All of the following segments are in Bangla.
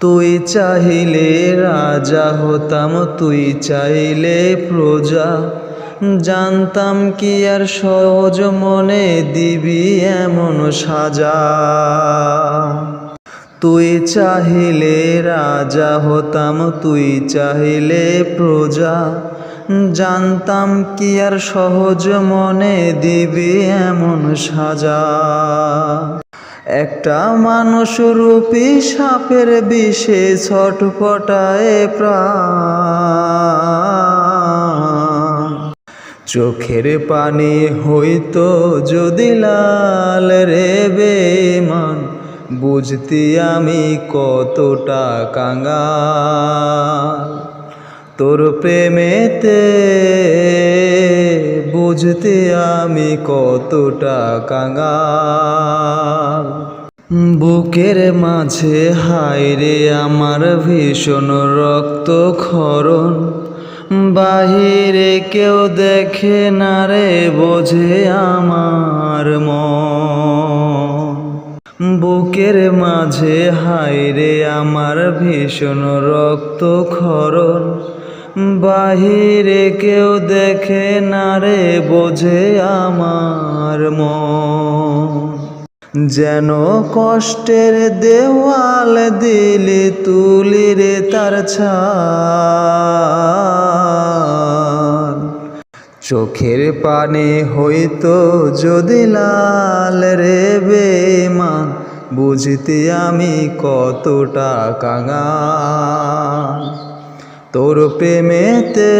তুই চাইলে রাজা হতাম, তুই চাইলে প্রজা। জানতাম কি আর সহজ মনে দিবি এমন সাজা। তুই চাহিলে রাজা হতাম, তুই চাহিলে প্রজা। জানতাম কি আর সহজ মনে দিবি এমন সাজা। একটা মানুষ রূপী সাপের বিষে ছটপটায় প্রাণ। চোখের পানি হইতো যদি লাল রে বেমান, বুঝতি আমি কতটা কাঙ্গাল তোর প্রেমেতে বুঝতে আমি কতটা কাঙ্গাল বুকের মাঝে, হায়রে আমার ভীষণ রক্ত ক্ষরণ বাহিরে কেউ দেখে না রে, বোঝে আমার মন। বুকের মাঝে, হায়রে আমার ভীষণ রক্ত ক্ষরণ বাহিরে কেউ দেখে না রে, বোঝে আমার মন। যেন কষ্টের দেওয়াল দিলে তুলি রে তার চোখের পানি হইতো যদি লাল রে বেমান বুঝতে আমি কতটা কাঙাল। তোর প্রেমেতে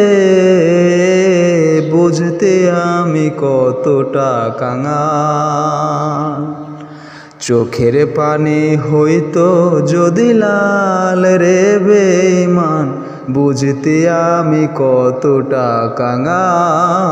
বুঝতে আমি কতটা কাঙাল। চোখের পানি হইতো যদি লাল রে বেমান বুঝতে আমি কতটা কাঙাল।